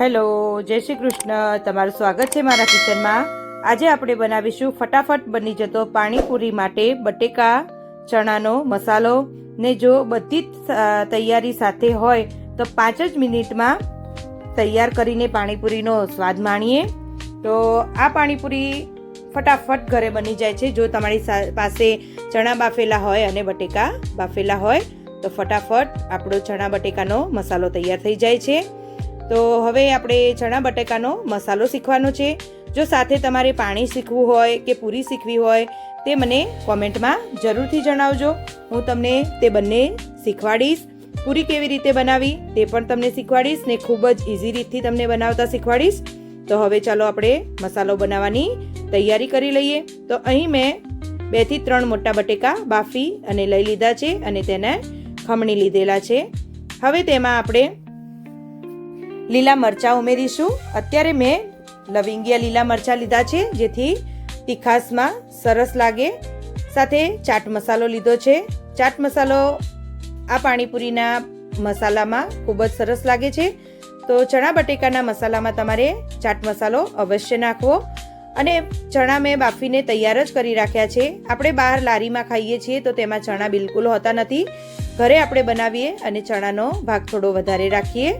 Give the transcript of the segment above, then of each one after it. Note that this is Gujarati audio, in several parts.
હેલો, જય શ્રી કૃષ્ણ. તમારું સ્વાગત છે મારા કિચનમાં. આજે આપણે બનાવીશું ફટાફટ બની જતો પાણીપુરી માટે બટેકા, ચણાનો મસાલો. ને જો બધી જ તૈયારી સાથે હોય, તો પાંચ જ મિનિટમાં તૈયાર કરીને પાણીપુરીનો સ્વાદ માણીએ. તો આ પાણીપુરી ફટાફટ ઘરે બની જાય છે. જો તમારી પાસે ચણા બાફેલા હોય અને બટેકા બાફેલા હોય, તો ફટાફટ આપણો ચણા બટેકાનો મસાલો તૈયાર થઈ જાય છે. તો હવે આપણે ચણા બટેકાનો મસાલો શીખવાનો છે. જો સાથે તમારે પાણી શીખવું હોય કે પૂરી શીખવી હોય, તે મને કોમેન્ટમાં જરૂરથી જણાવજો. હું તમને તે બંને શીખવાડીશ. પૂરી કેવી રીતે બનાવી, તે પણ તમને શીખવાડીશ ને ખૂબ જ ઇઝી રીતથી તમને બનાવતા શીખવાડીશ. તો હવે ચાલો આપણે મસાલો બનાવવાની તૈયારી કરી લઈએ. તો અહીં મેં બેથી ત્રણ મોટા બટેકા બાફી અને લઈ લીધા છે અને તેને ખમણી લીધેલા છે. હવે તેમાં આપણે લીલા મરચાં ઉમેરીશું. અત્યારે મેં લવિંગિયા લીલા મરચાં લીધા છે, જેથી તીખાસમાં સરસ લાગે. સાથે ચાટ મસાલો લીધો છે. ચાટ મસાલો આ પાણીપુરીના મસાલામાં ખૂબ જ સરસ લાગે છે. તો ચણા બટેકાના મસાલામાં તમારે ચાટ મસાલો અવશ્ય નાખવો. અને ચણા મેં બાફીને તૈયાર જ કરી રાખ્યા છે. આપણે બહાર લારીમાં ખાઈએ છીએ, તો તેમાં ચણા બિલકુલ હોતા નથી. ઘરે આપણે બનાવીએ અને ચણાનો ભાગ થોડો વધારે રાખીએ.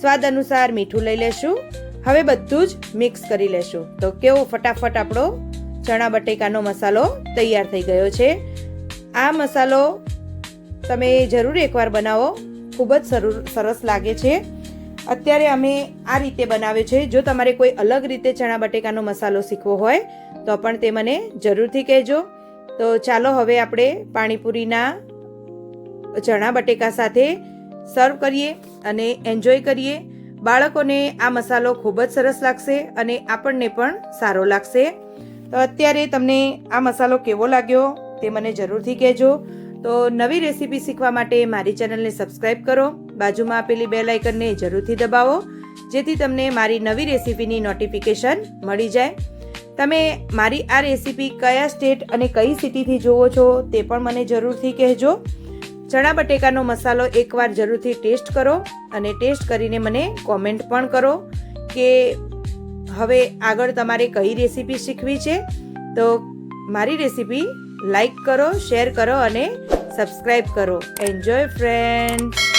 સ્વાદ અનુસાર મીઠું લઈ લેશું. હવે બધું જ મિક્સ કરી લેશું. તો કેવો ફટાફટ આપણો ચણા બટેકાનો મસાલો તૈયાર થઈ ગયો છે. આ મસાલો તમે જરૂર એકવાર બનાવો. ખૂબ જ સરુ- સરસ લાગે છે. અત્યારે અમે આ રીતે બનાવ્યો છે. જો તમારે કોઈ અલગ રીતે ચણા બટેકાનો મસાલો શીખવો હોય, તો પણ તે મને જરૂરથી કહેજો. તો ચાલો હવે આપણે પાણીપુરીના ચણા બટેકા સાથે સર્વ કરીએ અને એન્જોય કરીએ. બાળકોને આ મસાલો ખૂબ જ સરસ લાગશે અને આપણને પણ સારો લાગશે. તો અત્યારે તમને આ મસાલો કેવો લાગ્યો તે મને જરૂરથી કહેજો. તો નવી રેસીપી શીખવા માટે મારી ચેનલને સબસ્ક્રાઈબ કરો. બાજુમાં આપેલી બેલ આઇકનને જરૂરથી દબાવો, જેથી તમને મારી નવી રેસીપીની નોટિફિકેશન મળી જાય. તમે મારી આ રેસીપી કયા સ્ટેટ અને કઈ સિટીથી જોવો છો તે પણ મને જરૂરથી કહેજો. ચણા બટેકાનો મસાલો એકવાર જરૂરથી ટેસ્ટ કરો અને ટેસ્ટ કરીને મને કોમેન્ટ પણ કરો કે હવે આગળ તમારે કઈ રેસીપી શીખવી છે. તો મારી રેસીપી લાઈક કરો, શેર કરો અને સબસ્ક્રાઈબ કરો. Enjoy friends